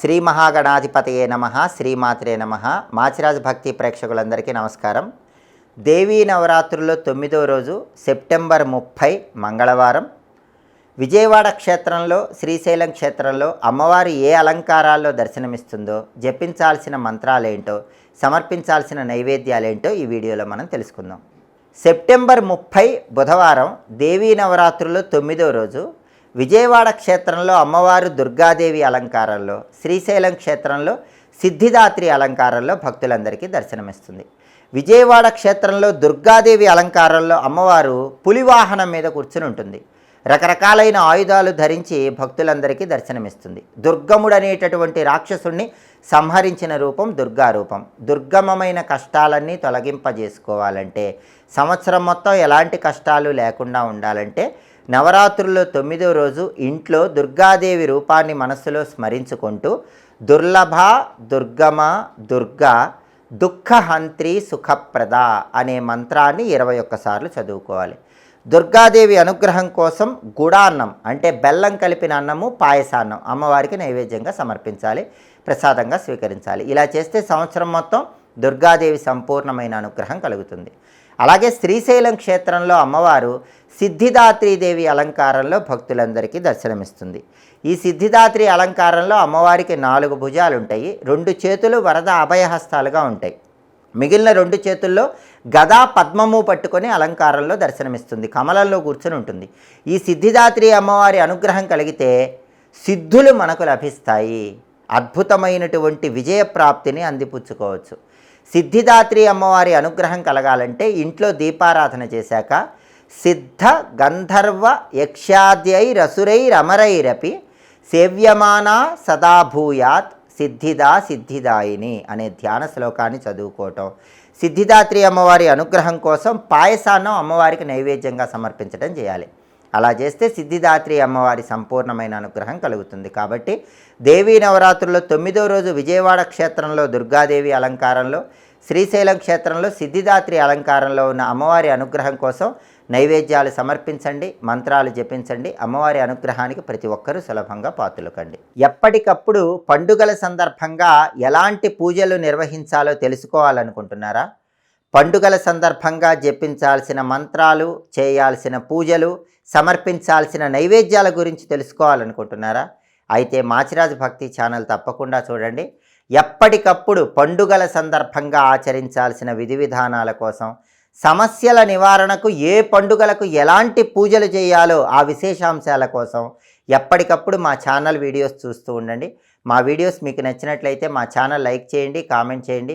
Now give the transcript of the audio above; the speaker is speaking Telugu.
శ్రీ మహాగణాధిపతయే నమ శ్రీమాత్రే నమ. మాచిరాజ్ భక్తి ప్రేక్షకులందరికీ నమస్కారం. దేవీ నవరాత్రుల్లో తొమ్మిదో రోజు సెప్టెంబర్ ముప్పై మంగళవారం. విజయవాడ క్షేత్రంలో శ్రీశైలం క్షేత్రంలో అమ్మవారు ఏ అలంకారాల్లో దర్శనమిస్తుందో జపించాల్సిన మంత్రాలేంటో సమర్పించాల్సిన నైవేద్యాలేంటో ఈ వీడియోలో మనం తెలుసుకుందాం. సెప్టెంబర్ ముప్పై బుధవారం దేవీ నవరాత్రుల్లో తొమ్మిదో రోజు విజయవాడ క్షేత్రంలో అమ్మవారు దుర్గాదేవి అలంకారంలో శ్రీశైలం క్షేత్రంలో సిద్ధిదాత్రి అలంకారంలో భక్తులందరికీ దర్శనమిస్తుంది. విజయవాడ క్షేత్రంలో దుర్గాదేవి అలంకారంలో అమ్మవారు పులివాహనం మీద కూర్చుని ఉంటుంది. రకరకాలైన ఆయుధాలు ధరించి భక్తులందరికీ దర్శనమిస్తుంది. దుర్గముడు అనేటటువంటి రాక్షసుణ్ణి సంహరించిన రూపం దుర్గా రూపం దుర్గమమైన కష్టాలన్నీ తొలగింపజేసుకోవాలంటే సంవత్సరం మొత్తం ఎలాంటి కష్టాలు లేకుండా ఉండాలంటే నవరాత్రుల్లో తొమ్మిదో రోజు ఇంట్లో దుర్గాదేవి రూపాన్ని మనస్సులో స్మరించుకుంటూ దుర్లభ దుర్గమ దుర్గా దుఃఖహంత్రి సుఖప్రద అనే మంత్రాన్ని ఇరవై ఒక్కసార్లు చదువుకోవాలి. దుర్గాదేవి అనుగ్రహం కోసం గుడాన్నం అంటే బెల్లం కలిపిన అన్నము పాయసాన్నం అమ్మవారికి నైవేద్యంగా సమర్పించాలి ప్రసాదంగా స్వీకరించాలి. ఇలా చేస్తే సంవత్సరం మొత్తం దుర్గాదేవి సంపూర్ణమైన అనుగ్రహం కలుగుతుంది. అలాగే శ్రీశైలం క్షేత్రంలో అమ్మవారు సిద్ధిదాత్రీదేవి అలంకారంలో భక్తులందరికీ దర్శనమిస్తుంది. ఈ సిద్ధిదాత్రి అలంకారంలో అమ్మవారికి నాలుగు భుజాలు ఉంటాయి రెండు చేతులు వరద అభయహస్తాలుగా ఉంటాయి. మిగిలిన రెండు చేతుల్లో గదా పద్మము పట్టుకొని అలంకారంలో దర్శనమిస్తుంది. కమలంలో కూర్చొని ఉంటుంది. ఈ సిద్ధిదాత్రి అమ్మవారి అనుగ్రహం కలిగితే సిద్ధులు మనకు లభిస్తాయి. అద్భుతమైనటువంటి విజయప్రాప్తిని అందిపుచ్చుకోవచ్చు. సిద్ధిదాత్రి అమ్మవారి అనుగ్రహం కలగాలంటే ఇంట్లో దీపారాధన చేశాక సిద్ధ గంధర్వ యక్షాద్యై రసురైరమరైరపి సేవ్యమానా సదాభూయాత్ సిద్ధిదా సిద్ధిదాయిని అనే ధ్యాన శ్లోకాన్ని చదువుకోవటం. సిద్ధిదాత్రి అమ్మవారి అనుగ్రహం కోసం పాయసాన్నం అమ్మవారికి నైవేద్యంగా సమర్పించడం చేయాలి. అలా చేస్తే సిద్ధిదాత్రి అమ్మవారి సంపూర్ణమైన అనుగ్రహం కలుగుతుంది. కాబట్టి దేవీ నవరాత్రుల్లో తొమ్మిదో రోజు విజయవాడ క్షేత్రంలో దుర్గాదేవి అలంకారంలో శ్రీశైలం క్షేత్రంలో సిద్ధిదాత్రి అలంకారంలో ఉన్న అమ్మవారి అనుగ్రహం కోసం నైవేద్యాలు సమర్పించండి మంత్రాలు జపించండి అమ్మవారి అనుగ్రహానికి ప్రతి ఒక్కరూ సులభంగా పాతులకండి. ఎప్పటికప్పుడు పండుగల సందర్భంగా ఎలాంటి పూజలు నిర్వహించాలో తెలుసుకోవాలనుకుంటున్నారా? పండుగల సందర్భంగా జపించాల్సిన మంత్రాలు చేయాల్సిన పూజలు సమర్పించాల్సిన నైవేద్యాల గురించి తెలుసుకోవాలనుకుంటున్నారా? అయితే మాచిరాజు భక్తి ఛానల్ తప్పకుండా చూడండి. ఎప్పటికప్పుడు పండుగల సందర్భంగా ఆచరించాల్సిన విధి విధానాల కోసం సమస్యల నివారణకు ఏ పండుగలకు ఎలాంటి పూజలు చేయాలో ఆ విశేషాంశాల కోసం ఎప్పటికప్పుడు మా ఛానల్ వీడియోస్ చూస్తూ ఉండండి. మా వీడియోస్ మీకు నచ్చినట్లయితే మా ఛానల్ లైక్ చేయండి కామెంట్ చేయండి.